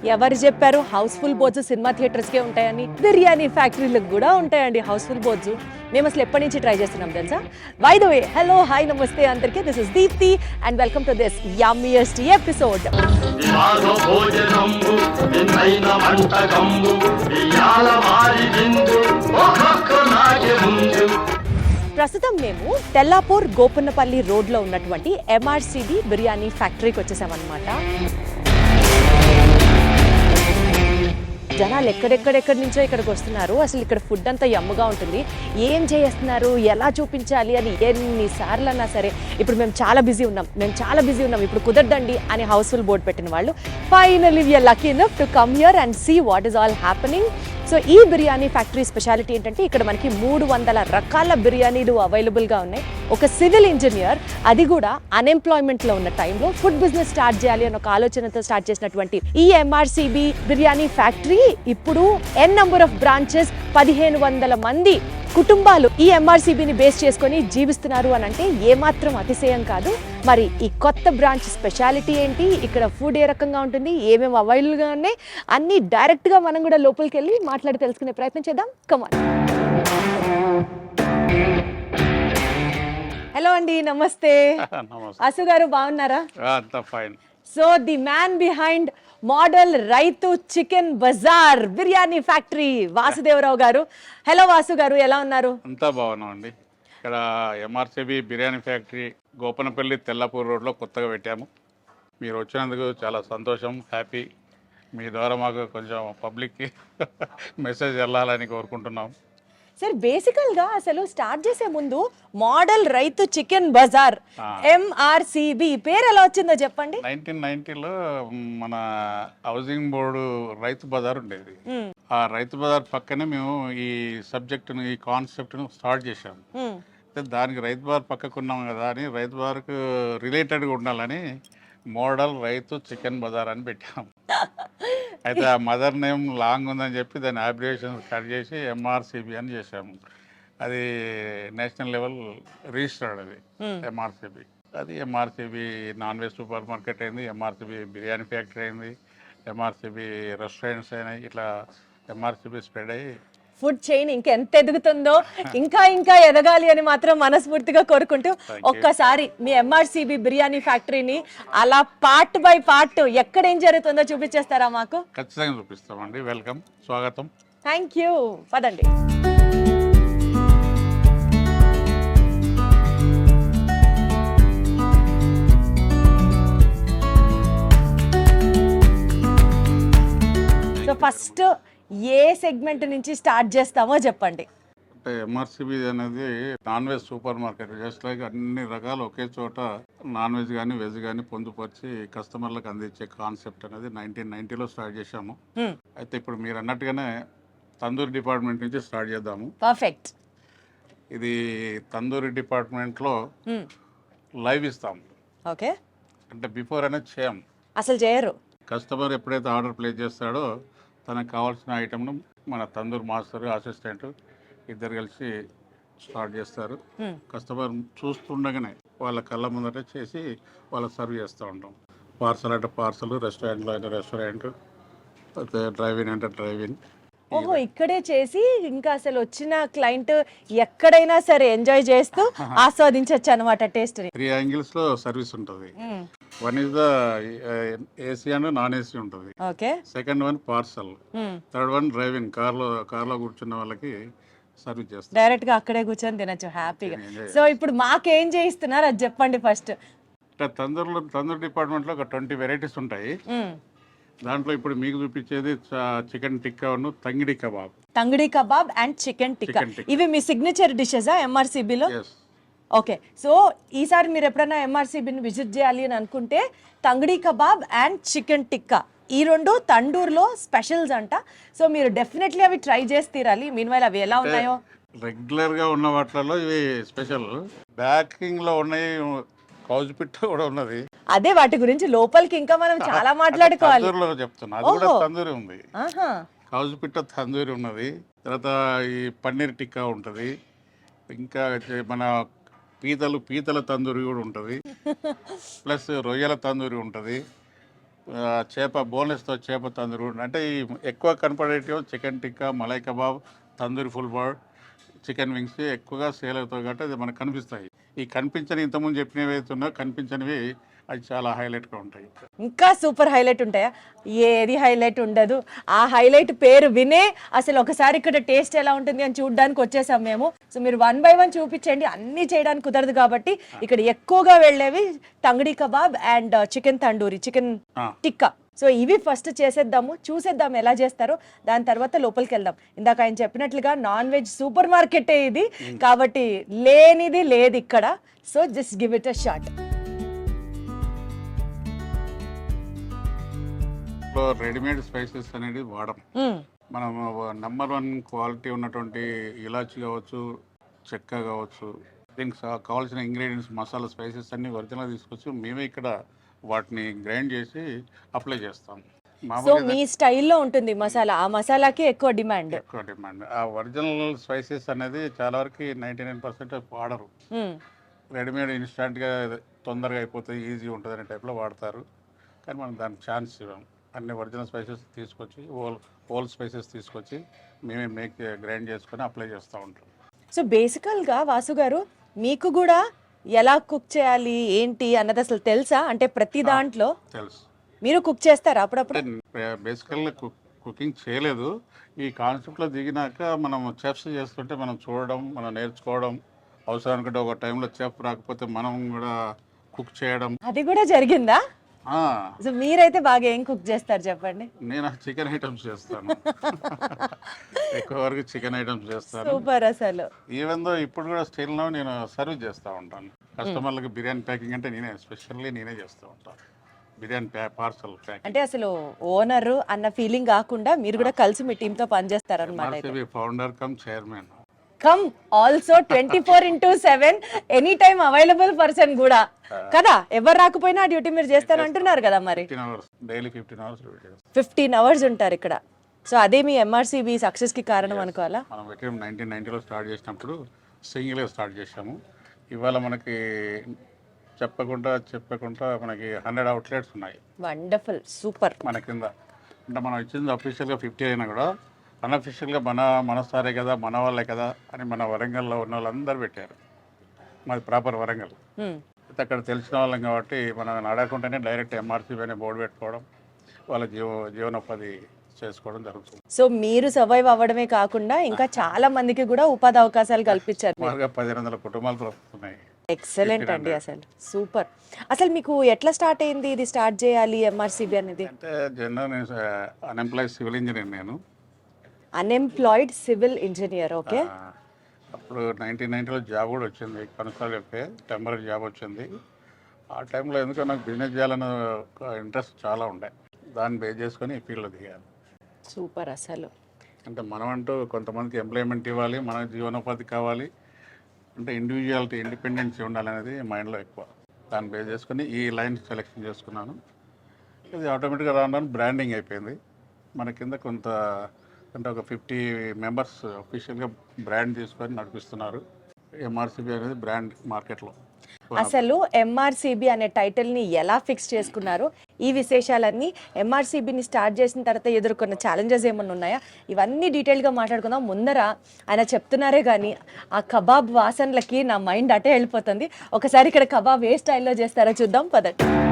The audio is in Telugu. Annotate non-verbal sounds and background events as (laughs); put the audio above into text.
ఎవరు చెప్పారు హౌస్ఫుల్ బోర్డ్స్ సినిమా థియేటర్స్కే ఉంటాయని? బిర్యానీ ఫ్యాక్టరీలకు కూడా ఉంటాయండి హౌస్ఫుల్ బోర్డ్స్. మేము అసలు ఎప్పటి నుంచి ట్రై చేస్తున్నాం తెలుసా? Why the way hello hi నమస్తే అందరికీ. This is Deepthi and welcome to this yummiest episode వివాహ ప్రస్తుతం మేము తెల్లాపూర్ గోపన్నపల్లి రోడ్లో ఉన్నటువంటి ఎంఆర్సిబి బిర్యానీ ఫ్యాక్టరీకి వచ్చేసామన్నమాట. జనాలు ఎక్కడెక్కడెక్కడి నుంచో ఇక్కడికి వస్తున్నారు. అసలు ఇక్కడ ఫుడ్ అంతా ఎమ్మగా ఉంటుంది. ఏం చేస్తున్నారు? ఎలా చూపించాలి అని ఎన్నిసార్లు అన్నా సరే ఇప్పుడు మేము చాలా బిజీ ఉన్నాం. మేము చాలా బిజీ ఉన్నాం. ఇప్పుడు కుదరదండి అని హౌస్ఫుల్ బోర్డు పెట్టిన వాళ్ళు finally we're lucky enough to come here and see what is all happening so ఈ బిర్యానీ ఫ్యాక్టరీ స్పెషాలిటీ ఏంటంటే ఇక్కడ మనకి మూడు వందల రకాల బిర్యానీలు అవైలబుల్గా ఉన్నాయి. ఒక సివిల్ ఇంజనీర్ అది కూడా అన్ఎంప్లాయ్మెంట్లో ఉన్న టైంలో ఫుడ్ బిజినెస్ స్టార్ట్ చేయాలి అని ఒక ఆలోచనతో స్టార్ట్ చేసినటువంటి ఈ ఎంఆర్సీబీ బిర్యానీ ఫ్యాక్టరీ ఇప్పుడు ఎన్ నంబర్ ఆఫ్ బ్రాంచెస్ పదిహేను వందల మంది కుటుంబాలు ఈ ఎంఆర్సీబీని బేస్ చేసుకొని జీవిస్తున్నారు అని అంటే ఏమాత్రం అతిశయం కాదు. మరి ఈ కొత్త బ్రాంచ్ స్పెషాలిటీ ఏంటి? ఇక్కడ ఫుడ్ ఏ రకంగా ఉంటుంది? ఏమేమి అవైలబుల్గా ఉన్నాయి? అన్నీ డైరెక్ట్గా మనం కూడా లోపలికి వెళ్ళి మాట్లాడి తెలుసుకునే ప్రయత్నం చేద్దాం. కమాన్ హలో అండి (laughs) నమస్తే. అసు గారు బాగున్నారా? So the man behind model రైతు chicken bazaar biryani factory. Vasudevarao garu. Hello Vasu garu ఎలా ఉన్నారు? అంతా బాగున్నామండి. ఇక్కడ ఎంఆర్సిబి బిర్యానీ ఫ్యాక్టరీ గోపనపల్లి తెల్లపూర్ రోడ్లో కొత్తగా పెట్టాము. మీరు వచ్చినందుకు చాలా సంతోషం హ్యాపీ. మీ ద్వారా మాకు కొంచెం పబ్లిక్కి (laughs) మెసేజ్ వెళ్ళాలని కోరుకుంటున్నాం. సార్ బేసికల్గా అసలు స్టార్ట్ చేసే ముందు మోడల్ రైతు చికెన్ బజార్. ఎంఆర్సిబి పేరు ఎలా వచ్చిందో చెప్పండి. నైన్టీన్ నైన్టీలో మన హౌసింగ్ బోర్డు రైతు బజార్ ఉండేది. ఆ రైతు బజార్ పక్కనే మేము ఈ సబ్జెక్టును ఈ కాన్సెప్ట్ను స్టార్ట్ చేశాము దానికి రైతు బార్ పక్కకు ఉన్నాం కదా అని రైతు బార్కు రిలేటెడ్గా ఉండాలని మోడల్ రైతు చికెన్ బజార్ అని పెట్టాం. (laughs) అయితే ఆ మదర్ నేమ్ లాంగ్ ఉందని చెప్పి దాని అబ్రివేషన్ కట్ చేసి ఎంఆర్సిబి అని చేశాము. అది నేషనల్ లెవెల్ రిజిస్టర్డ్ అది. ఎంఆర్సిబి అది MRCB non veg super market అయింది ఎంఆర్సిబి బిర్యానీ ఫ్యాక్టరీ అయింది ఎంఆర్సిబి రెస్టారెంట్స్ అయినాయి ఇట్లా ఎంఆర్సిబి స్ప్రెడ్ అయ్యి ఫుడ్ చైన్ ఇంకా ఎంత ఎదుగుతుందో (laughs) ఇంకా ఇంకా ఎదగాలి అని మాత్రం మనస్ఫూర్తిగా కోరుకుంటూ. ఒక్కసారి మీ ఎంఆర్సిబి బిర్యానీ ఫ్యాక్టరీని అలా పార్ట్ బై పార్ట్ ఎక్కడ ఏం జరుగుతుందో చూపించేస్తారా మాకు? ఖచ్చితంగా చూపిస్తామండి. వెల్కమ్ స్వాగతం. థ్యాంక్ యూ పదండి. సో ఫస్ట్ ఏ సెగ్మెంట్ నుంచి స్టార్ట్ చేస్తామో చెప్పండి. అంటే ఎంఆర్సిబి అనేది non veg super market just like అన్ని రకాలు ఒకే చోట నాన్ వెజ్ కానీ వెజ్ కానీ పొందుపరిచి కస్టమర్లకు అందించే కాన్సెప్ట్ అనేది నైన్టీన్ నైన్టీలో స్టార్ట్ చేశాము. Hmm. అయితే ఇప్పుడు మీరు అన్నట్టుగానే తందూరి డిపార్ట్మెంట్ నుంచి స్టార్ట్ చేద్దాము. పర్ఫెక్ట్ ఇది తందూరి డిపార్ట్మెంట్లో లైవ్ ఇస్తాం. ఓకే. అంటే బిఫోర్ అనేది చేయం. అసలు చేయరు. కస్టమర్ ఎప్పుడైతే ఆర్డర్ ప్లేస్ చేస్తాడో తనకు కావాల్సిన ఐటమ్ను మన తందూరి మాస్టర్ అసిస్టెంట్ ఇద్దరు కలిసి స్టార్ట్ చేస్తారు. కస్టమర్ చూస్తుండగానే వాళ్ళ కళ్ళ ముందట చేసి వాళ్ళకి సర్వ్ చేస్తూ ఉంటాం. పార్సల్ అంటే పార్సల్ రెస్టారెంట్లో అంటే రెస్టారెంట్ డ్రైవింగ్ అంటే డ్రైవింగ్ ఓహో ఇక్కడే చేసి ఇంకా అసలు వచ్చిన క్లయింట్ ఎక్కడైనా సరే ఎంజాయ్ చేస్తూ (laughs) ఆస్వాదించవచ్చు అనమాట టేస్ట్ని త్రీ యాంగిల్స్లో సర్వీస్ ఉంటుంది. One is the AC and non AC ఉంటుంది. Okay. Second one parcel third one driving కార్లో కార్లో కూర్చున్న వాళ్ళకి సర్వీస్ చేస్తాం డైరెక్ట్గా అక్కడే కూర్చొని తినచ్చు హ్యాపీగా సో ఇప్పుడు మాకేం చేయిస్తున్నారు అది చెప్పండి ఫస్ట్ తందూరులో తందూరు డిపార్ట్మెంట్లో ఒక ట్వంటీ వెరైటీస్ ఉంటాయి. దాంట్లో ఇప్పుడు మీకు చూపించేది chicken టిక్కాను tangdi kebab. Tangdi kebab and chicken tikka. ఇవి మీ సిగ్నేచర్ డిషెసా ఎంఆర్సీబీలో ఓకే. సో ఈసారి మీరు ఎప్పుడైనా ఎంఆర్సీబీని విజిట్ చేయాలి అని అనుకుంటే tangdi kebab and chicken tikka. ఈ రెండు తండూరులో స్పెషల్స్ అంట. సో మీరు డెఫినెట్లీ అవి ట్రై చేసి తీరాలి. మీన్ అవి ఎలా ఉన్నాయో? రెగ్యులర్గా ఉన్న వాటిలలో ఇవి స్పెషల్ బ్యాకింగ్లో ఉన్నాయి కౌజు పిట్ట కూడా ఉన్నది. అదే వాటి గురించి లోపలికి ఇంకా మనం చాలా మాట్లాడుకోవాలి. తందూరులో చెప్తున్నా. అది కూడా ఓహో. తందూరి ఉంది. కౌజు పిట్ట తందూరి ఉన్నది. తర్వాత ఈ పన్నీర్ టిక్కా ఉంటుంది. ఇంకా మన పీతలు పీతల తందూరి కూడా ఉంటుంది. (laughs) ప్లస్ రొయ్యల తందూరి ఉంటుంది. చేప బోన్లెస్తో చేప తందూరి అంటే ఈ ఎక్కువ కనపడేటివి chicken tikka malai kebab tandoori full bad chicken wings ఎక్కువగా సేల్ అవుతాయి కాబట్టి అది మనకు కనిపిస్తాయి. ఈ కనిపించని ఇంతకుముందు చెప్పినవి అయితే ఉన్నాయో కనిపించనివి అవి చాలా హైలైట్గా ఉంటాయి. ఇంకా సూపర్ హైలైట్ ఉంటాయా? ఏది హైలైట్ ఉండదు. ఆ హైలైట్ పేరు వినే అసలు ఒకసారి ఇక్కడ టేస్ట్ ఎలా ఉంటుంది అని చూడడానికి వచ్చేసాం మేము. సో మీరు వన్ బై వన్ చూపించండి. అన్నీ చేయడానికి కుదరదు కాబట్టి ఇక్కడ ఎక్కువగా వెళ్ళేవి tangdi kebab and chicken tandoori chicken. Tikka. So ఇవి ఫస్ట్ చేసేద్దాము. చూసేద్దాం ఎలా చేస్తారో. దాని తర్వాత లోపలికి వెళ్దాం. ఇందాక ఆయన చెప్పినట్లుగా నాన్ వెజ్ సూపర్ మార్కెటే ఇది. కాబట్టి లేనిది లేదు ఇక్కడ. So just give it a shot readymade spices అనేది వాడం. మనం నెంబర్ వన్ క్వాలిటీ ఉన్నటువంటి ఇలాచి కావచ్చు చెక్క కావచ్చు దీనికి కావాల్సిన ఇంగ్రీడియంట్స్ మసాలా స్పైసెస్ అన్ని ఒరిజినల్ తీసుకొచ్చి మేమే ఇక్కడ వాటిని గ్రైండ్ చేసి అప్లై చేస్తాం. సో మీ స్టైల్లో ఉంటుంది మసాలా. ఆ మసాలాకి ఎక్కువ డిమాండ్ ఎక్కువ డిమాండ్ ఆ ఒరిజినల్ స్పైసెస్ అనేది చాలా వరకు నైంటీ నైన్ పర్సెంట్ వాడరు రెడీమేడ్ ఇన్స్టాంట్గా తొందరగా అయిపోతుంది ఈజీ ఉంటుంది అనే టైప్లో వాడతారు. కానీ మనం దానికి ఛాన్స్ ఇవ్వం అన్ని ఒరిజినల్ స్పైసెస్ తీసుకొచ్చి హోల్ హోల్ స్పైసెస్ తీసుకొచ్చి మేమే మేక్ గ్రైండ్ చేసుకొని అప్లై చేస్తూ ఉంటాం. సో బేసికల్గా వాసు గారు మీకు కూడా ఎలా కుక్ చేయాలి ఏంటి అన్నది అసలు తెలుసా? అంటే ప్రతి దాంట్లో తెలుసు. మీరు కుక్ చేస్తారా అప్పుడప్పుడు? బేసికల్గా కుక్ కుకింగ్ చేయలేదు. ఈ కాన్సెప్ట్లో దిగినాక మనం చెఫ్స్ చేస్తుంటే మనం చూడడం మనం నేర్చుకోవడం అవసరం అనుకుంటే ఒక టైంలో చెఫ్ రాకపోతే మనం కూడా కుక్ చేయడం. అది కూడా జరిగిందా? సో మీరైతే బాగా ఏం కుక్ చేస్తారు చెప్పండి? నేను చికెన్ ఐటమ్స్ చేస్తాను. ఎక్కువ వరకు చికెన్ ఐటమ్స్ చేస్తాను. సూపర్ అసలు. ఈవెన్ దో ఇప్పుడు కూడా స్టిల్లో నేను సర్వ్ చేస్తూ ఉంటాను. కస్టమర్లకు బిర్యానీ ప్యాకింగ్ అంటే నేనే స్పెషల్లీ నేనే చేస్తూ ఉంటాను బిర్యానీ పార్సల్ అంటే అసలు ఓనర్ అన్న ఫీలింగ్ కాకుండా మీరు కూడా కలిసి మీ టీంతో పనిచేస్తారనమాట founder cum chairman cum also twenty four into seven any time available person కూడా కదా? ఎవరు రాకపోయినా డ్యూటీ మీరు చేస్తారంటున్నారు కదా మరి? ఫిఫ్టీన్ అవర్స్ ఉంటారు ఇక్కడ. సో అదే మీ ఎంఆర్సీబీ సక్సెస్కి కారణం అనుకోవాలా? మనం నైన్టీన్ నైన్టీలో స్టార్ట్ చేసినప్పుడు సింగిల్గా స్టార్ట్ చేసాము ఇవాళ మనకి చెప్పకుండా చెప్పకుండా మనకి హండ్రెడ్ అవుట్లెట్స్ ఉన్నాయి. వండర్ఫుల్ సూపర్ మన కింద. అంటే మనం ఇచ్చింది అఫీషియల్గా ఫిఫ్టీ అయినా కూడా అన్అఫీషియల్గా మన మన సారే కదా మన వాళ్ళే కదా అని మన వరంగల్లో ఉన్న వాళ్ళందరూ పెట్టారు. మాది ప్రాపర్ వరంగల్. అయితే అక్కడ తెలిసిన వాళ్ళం కాబట్టి మనం అడగకుండానే డైరెక్ట్ ఎంఆర్సీబీ అనే బోర్డు పెట్టుకోవడం వాళ్ళ జీవ జీవనోపాధి చేసుకోవడం జరుగుతుంది. సో మీరు సర్వైవ్ అవ్వడమే కాకుండా ఇంకా చాలా మందికి కూడా ఉపాధి అవకాశాలు కల్పించారు పదిహేను వందల కుటుంబాలు బ్రతుకుతున్నాయి ఎక్సలెంట్ అండి అసలు. సూపర్ అసలు మీకు ఎట్లా స్టార్ట్ అయింది ఇది? స్టార్ట్ చేయాలి ఎంఆర్సీబీ అనేది? అంటే జనరల్ అన్ఎంప్లాయ్ సివిల్ ఇంజనీర్ నేను. అన్ఎంప్లాయిడ్ సివిల్ ఇంజనీర్ ఓకే అప్పుడు నైన్టీన్ నైన్టీలో జాబ్ కూడా వచ్చింది. కన్సల్ చెప్పే టెంపరీ జాబ్ వచ్చింది. ఆ టైంలో ఎందుకో నాకు బిజినెస్ చేయాలన్న ఇంట్రెస్ట్ చాలా ఉండే. దాన్ని బేస్ చేసుకొని ఈ ఫీల్డ్లో దిగాను. సూపర్ అసలు. అంటే మనం అంటూ కొంతమందికి ఎంప్లాయ్మెంట్ ఇవ్వాలి మన జీవనోపాధి కావాలి. అంటే ఇండివిజువాలిటీ ఇండిపెండెన్సీ ఉండాలనేది మైండ్లో ఎక్కువ. దాన్ని బేస్ చేసుకొని ఈ లైన్ సెలెక్షన్ చేసుకున్నాను. ఇది ఆటోమేటిక్గా రాను బ్రాండింగ్ అయిపోయింది. మన కింద కొంత అంటే ఒక ఫిఫ్టీ మెంబర్స్ అఫీషియల్గా బ్రాండ్ తీసుకొని నడిపిస్తున్నారు. ఎంఆర్సిబి అనేది బ్రాండ్ మార్కెట్లో. అసలు ఎంఆర్సీబీ అనే టైటిల్ని ఎలా ఫిక్స్ చేసుకున్నారు? ఈ విశేషాలన్నీ ఎంఆర్సీబీని స్టార్ట్ చేసిన తర్వాత ఎదుర్కొన్న ఛాలెంజెస్ ఏమన్నా ఉన్నాయా? ఇవన్నీ డీటెయిల్గా మాట్లాడుకుందాం. ముందర ఆయన చెప్తున్నారే కానీ ఆ కబాబ్ వాసనలకి నా మైండ్ అటే వెళ్ళిపోతుంది. ఒకసారి ఇక్కడ కబాబ్ ఏ స్టైల్లో చేస్తారో చూద్దాం. పదండి.